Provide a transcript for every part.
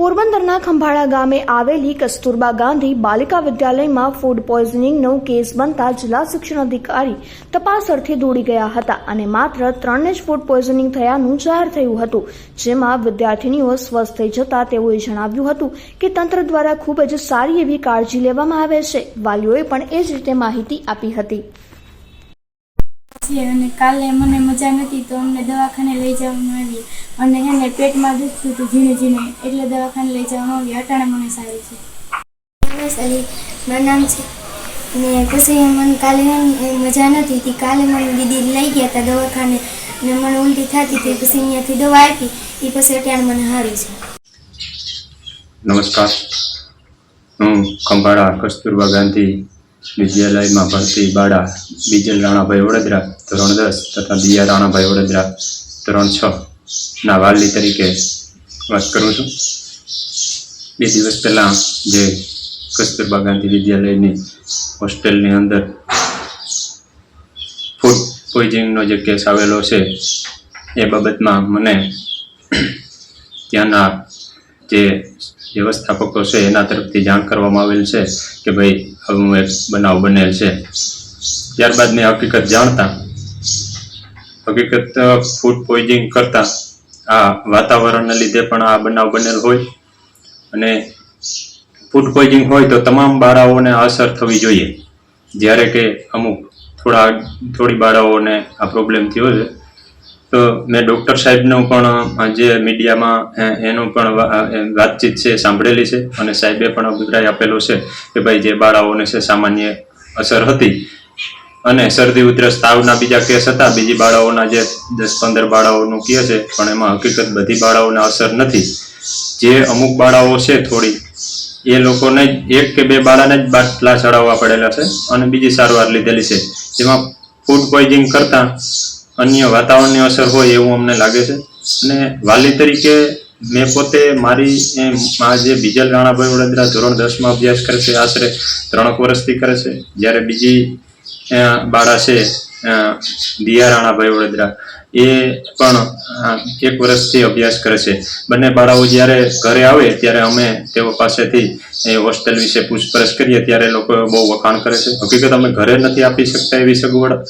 પોરબંદરના ખંભાળા ગામે આવેલી કસ્તુરબા ગાંધી બાલિકા વિદ્યાલયમાં ફૂડ પોઈઝનિંગનો કેસ બનતા જિલ્લા શિક્ષણ અધિકારી તપાસ અર્થે દોડી ગયા હતા અને માત્ર ત્રણને જ ફૂડ પોઈઝનિંગ થયાનું જાહેર થયું હતું, જેમાં વિદ્યાર્થીનીઓ સ્વસ્થ થઈ જતા તેઓએ જણાવ્યું હતું કે તંત્ર દ્વારા ખૂબ જ સારી એવી કાળજી લેવામાં આવે છે. વાલીઓએ પણ એ જ રીતે માહિતી આપી હતી. છે અને કાલે મને મજા નથી તો અમને દવાખાને લઈ જવામાં આવી. અને એને પેટમાં દુખતું હતું ઝીણે ઝીણે. એટલે દવાખાને લઈ જવામાં આવી. અટાણે મને સારી છે મારું નામ છે. ને પછી મને કાલે મજા નથી હતી. કાલે મને દીદી લઈ ગયા હતા દવાખાને. ને મને ઉલટી થતી હતી. પછી અહીંયાથી દવા આપી. એ પછી અત્યારે મને સારું છે નમસ્કાર. હું ખંભાળા કસ્તુરબા ગાંધી વિદ્યાલયમાં ભણતી બાળા બીજલ રાણાભાઈ વડોદરા. ધોરણ દસ તથા દિયા રાણાભાઈ વડોદરા ધોરણ છ ના વાલી તરીકે વાત કરું છું. બે દિવસ પહેલાં જે કસ્તુરબા ગાંધી વિદ્યાલયની હોસ્ટેલની અંદર ફૂડ પોઈઝનિંગનો જે કેસ આવેલો છે, એ બાબતમાં મને ત્યાંના જે વ્યવસ્થાપકો છે, એના તરફથી જાણ કરવામાં આવેલ છે કે ભાઈ આવું એક બનાવ બનેલ છે. ત્યારબાદ મેં હકીકત જાણતા હકીકત ફૂડ પોઈઝિંગ કરતા આ વાતાવરણને લીધે પણ આ બનાવ બનેલ હોય અને ફૂડ પોઈઝિંગ હોય તો તમામ બાળાઓને અસર થવી જોઈએ. જ્યારે કે અમુક થોડા, થોડી બાળાઓને આ પ્રોબ્લેમ થયો છે. તો મેં ડૉક્ટર સાહેબનું પણ, જે મીડિયામાં એનું પણ વાતચીત છે, સાંભળેલી છે. અને સાહેબે પણ અભિપ્રાય આપેલો છે કે ભાઈ, જે બાળાઓને છે, સામાન્ય અસર હતી. અને શરદી, ઉધરસ, તાવના બીજા કેસ હતા. બીજી બાળાઓના જે દસ, પંદર બાળાઓનું કહે છે, પણ એમાં હકીકત બધી બાળાઓને અસર નથી. જે અમુક બાળાઓ છે થોડી, એ લોકોને એક કે બે બાળાને જ બાટલા ચડાવવા પડેલા છે અને બીજી સારવાર લીધેલી છે. જેમાં ફૂડ પોઈઝિંગ કરતાં અન્ય વાતાવરણની અસર હોય એવું અમને લાગે છે. અને વાલી તરીકે મેં પોતે મારી એમ મા જે બીજલ રાણાભાઈ વડોદરા ધોરણ દસમાં અભ્યાસ કરે છે, આશરે ત્રણક વર્ષથી કરે છે. જ્યારે બીજી બાળા છે દિયા રાણાભાઈ વડોદરા. એ પણ એક વર્ષથી અભ્યાસ કરે છે. બંને બાળાઓ જ્યારે ઘરે આવે, ત્યારે અમે તેઓ પાસેથી હોસ્ટેલ વિશે પૂછપરછ કરીએ, ત્યારે લોકો બહુ વખાણ કરે છે. હકીકત અમે ઘરે નથી આપી શકતા એવી સગવડ.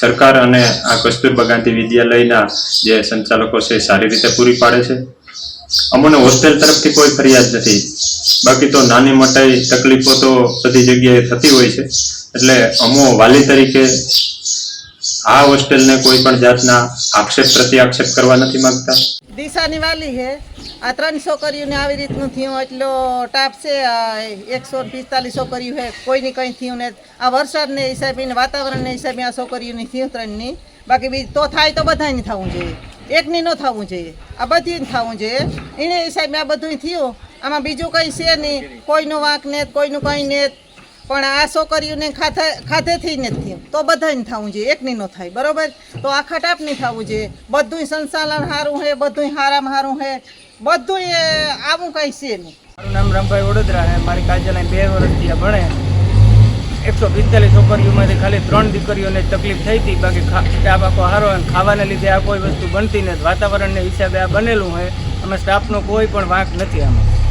સરકાર અને આ કસ્તુરબા ગાંધી વિદ્યાલયના જે સંચાલકો છે, સારી રીતે પૂરી પાડે છે. અમને હોસ્ટેલ તરફથી કોઈ ફરિયાદ નથી. બાકી તો નાની મોટી તકલીફો તો બધી જગ્યાએ થતી હોય છે. એટલે અમો વાલી તરીકે આ હોસ્ટેલને કોઈ પણ જાતના આક્ષેપ પ્રતિ આક્ષેપ કરવા નથી માંગતા. દિશાની વાલી હે આ ત્રણ છોકરીઓને આવી રીતનું થયું એટલો ટાપ છે. એકસો પિસ્તાલીસ છોકરીઓ હે કોઈની કંઈ થયું ને આ વરસાદને હિસાબે વાતાવરણને હિસાબે આ છોકરીઓની થયું ત્રણની. બાકી બીજી તો થાય તો બધાની થવું જોઈએ. એકની ન થવું જોઈએ. આ બધી થવું જોઈએ. એને હિસાબે આ બધું થયું. આમાં બીજું કંઈ છે નહીં. કોઈનું વાંક ને કોઈનું કંઈ ને પણ આ છોકરીઓને ખાધે ખાધેથી નથી તો બધાને થવું જોઈએ. એકની ન થાય. બરાબર? તો આખા ખટાપની થવું જોઈએ. બધું સંચાલન સારું છે બધું હારામાં સારું છે બધું એ આવું કંઈ છે નહીં. મારું નામ રામભાઈ વડોદરા છે મારી કાજલાઈ બે વર્ષથી આ ભણે એકસો પિસ્તાલીસ છોકરીઓમાંથી ખાલી ત્રણ દીકરીઓને તકલીફ થઈ હતી. બાકી સ્ટાફ આખો સારો અને ખાવાને લીધે આ કોઈ વસ્તુ બનતી નથી. વાતાવરણને હિસાબે આ બનેલું હોય. અમે સ્ટાફનો કોઈ પણ વાંક નથી આમાં.